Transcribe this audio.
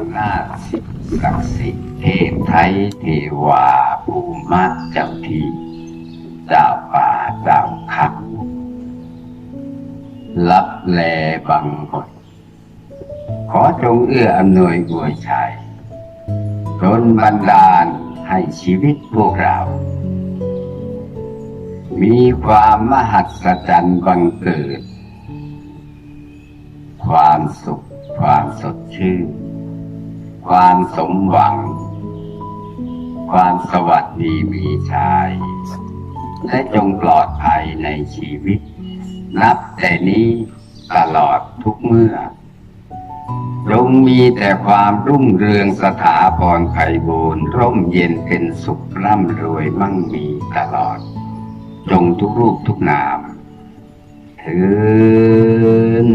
ำนาจสิทธิ์ศักดิ์สิทธิ์เทพไทยเทวาภูมิเจ้าทีเจ้าป่าเจ้าเขารับแลบังกฎขอจงเอื้ออำนวยอวยชัยจนบันดาลให้ชีวิตพวกเรา มีความมหัศจรรย์บังเกิด ความสุข ความสดชื่น ความสมหวัง ความสวัสดีมีชัยและจงปลอดภัยในชีวิต นับแต่นี้ตลอดทุกเมื่อจงมีแต่ความรุ่งเรืองสถาพรไพบูรณ์ร่มเย็นเป็นสุขร่ำรวยมั่งมีตลอด จงทุกรูปทุกนามเถิน